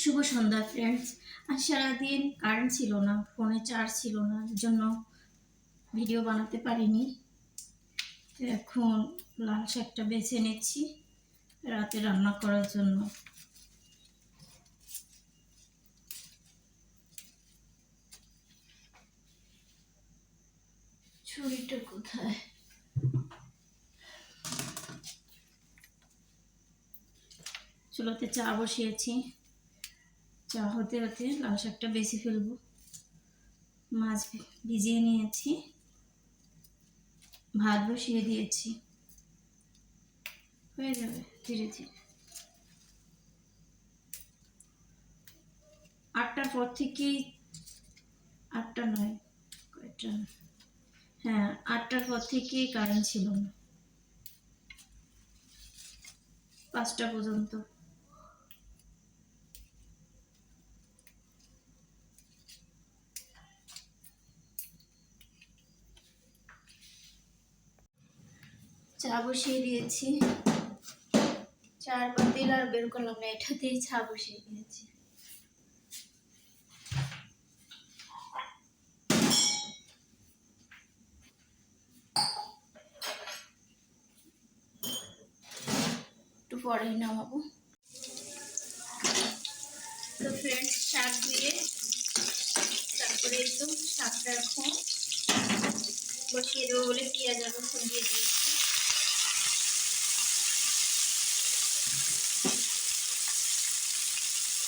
শুভ সন্ধ্যা friends আর সারাদিন current ছিল না ফোনে চার্জ ছিল না জন্য ভিডিও বানাতে পারিনি। এখন লাল শাকটা বেছে নিচ্ছি, রাতে রান্না করার জন্য। ছুরিটা কোথায়? চুলোতে চা বসিয়েছি। চা হতে হতে লাল শাকটা বেশি ফেলব। মাছ ভিজিয়ে নিয়েছি। ভাত বসিয়ে দিয়েছি। হয়ে যাবে ধীরে ধীরে। আটটার পর থেকেই আটটা নয়, কয়টা? হ্যাঁ আটটার পর থেকেই কারেন্ট ছিল না। পাঁচটা পর্যন্ত। চা বসিয়ে দিয়েছি। চার পাতিল আর বের করলাম না, এটাতেই চা বসিয়ে দিয়েছি। একটু পরেই নামাবো। তো ফ্রেন্ডস শাক দিয়ে, তারপরে একটু শাকটা এখন বসিয়ে দেবো বলে পেঁয়াজ রসুন দিয়ে দিয়েছি।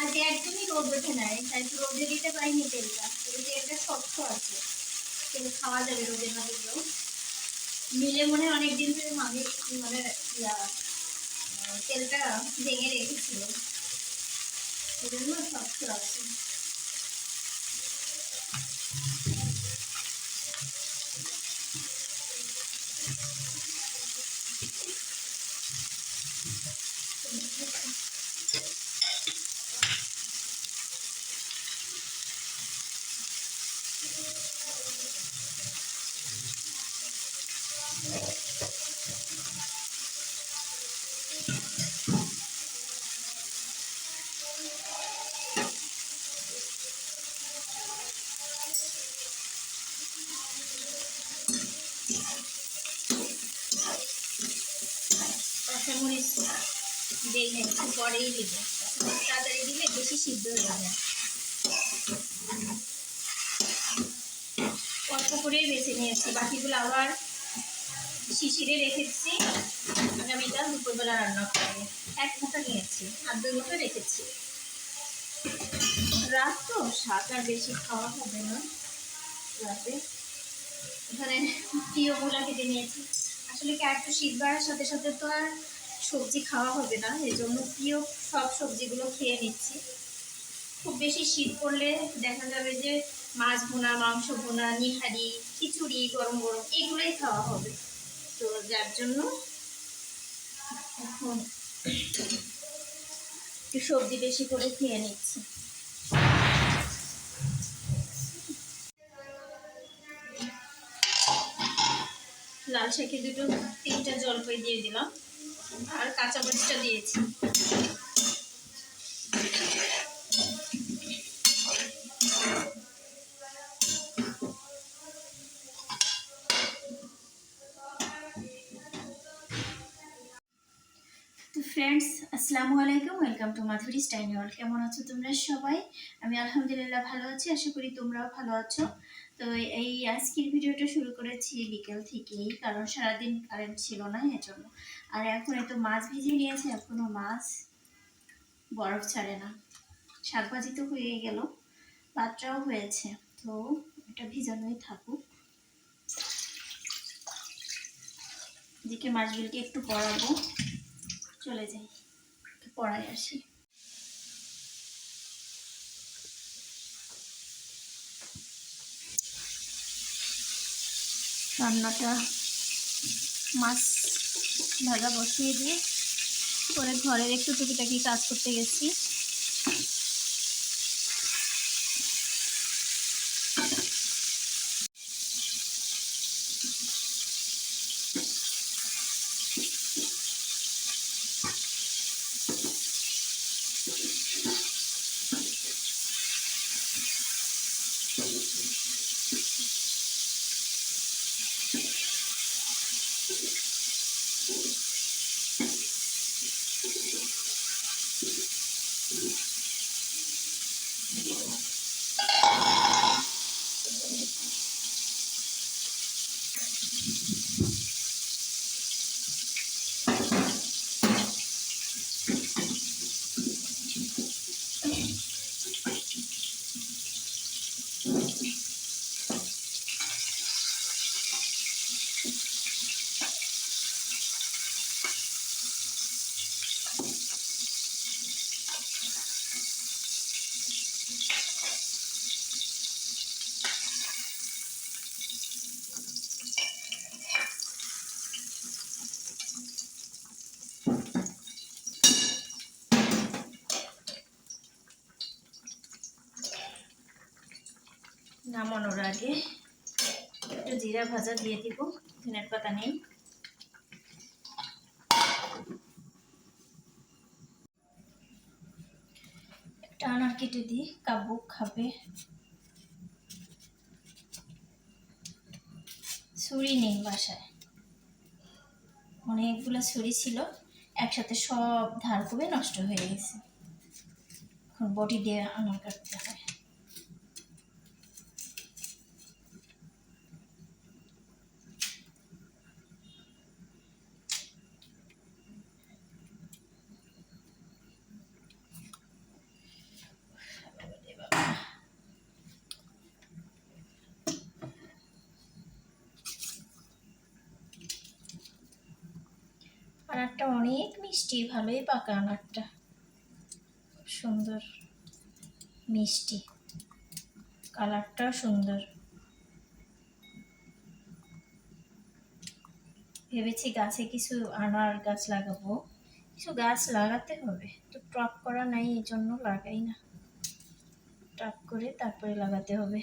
আজ একদমই রোদ ওঠে নাই, তাই তো রোদে দিতে পারিনি তেলটা। তবে তেলটা শক্ত আছে, তেল খাওয়া যাবে রোদে না দিলেও। মিলে মনে হয় অনেক দিন ধরে মামি মানে তেলটা ভেঙে রেখেছিল। এই জন্য শক্ত আছে। কাঁচামরিচ দিই না একটু পরেই দিব। তাড়াতাড়ি দিলে বেশি সিদ্ধ হয়ে যাবে। অল্প করেই বেছে নিয়েছি। বাকিগুলো আবার শিশিরে রেখেছি আগামীকাল দুপুরবেলা রান্না করব। এক মুঠো নিয়েছি, আর দুই মুঠো রেখেছি। রাত তো শাক আর বেশি খাওয়া হবে না। রাতে। এখানে প্রিয়গুলা কেটে নিয়েছি। আসলে কি একটু শীত বাড়ার সাথে সাথে তো আর সবজি খাওয়া হবে না এই জন্য প্রিয় সব সবজিগুলো খেয়ে নিচ্ছি। খুব বেশি শীত পড়লে দেখা যাবে যে মাছ ভুনা, মাংস ভুনা, নিহারি, খিচুড়ি, গরম গরম এগুলোই খাওয়া হবে। তো যার জন্য সবজি বেশি করে খেয়ে নিচ্ছি। লাল শাকে দুটো তিনটা জলপাই দিয়ে দিলাম। আর কাঁচা মরিচটা দিয়েছি ফ্রেন্ডস আসসালামু আলাইকুম ওয়েলকাম টু মাধুরী স্টাইল কেমন আছো তোমরা সবাই? আমি আলহামদুলিল্লাহ ভালো আছি, আশা করি তোমরাও ভালো আছো। তো এই আজকের ভিডিওটা শুরু করেছি বিকেল থেকেই, কারণ সারাদিন কারেন্ট ছিল না, এজন্য। আর এখন এত মাছ ভিজিয়ে নিয়েছে এখনও মাছ বরফ ছাড়ে না। শাকভাজি তো হয়ে গেল ভাতটাও হয়েছে, তো এটা ভিজানোই থাকুক। এদিকে মাছগুলিকে একটু পড়াবো, চলে যাই পড়াই আসি। রান্নাটা মাছ ভাজা বসিয়ে দিয়ে পরে ঘরের একটু টুকিটাকি কাজ করতে গেছি। নামানোর আগে একটু জিরা ভাজা দিয়ে দিব, ধনের পাতা নেই। একটা আনার কেটে দিই কাবু খাবে। ছুরি নেই বাসায়। অনেকগুলো ছুরি ছিল, একসাথে সব ধার করে নষ্ট হয়ে গেছে। বটি দিয়ে আনার কাটতে হয়। আনারটা অনেক মিষ্টি, ভালোই পাকা আনারটা সুন্দর, মিষ্টি। কালারটাও সুন্দর। ভেবেছি গাছে কিছু আনার গাছ লাগাবো। কিছু গাছ লাগাতে হবে, তো টপ করা নাই, এই জন্য লাগাই না। টপ করে তারপরে লাগাতে হবে।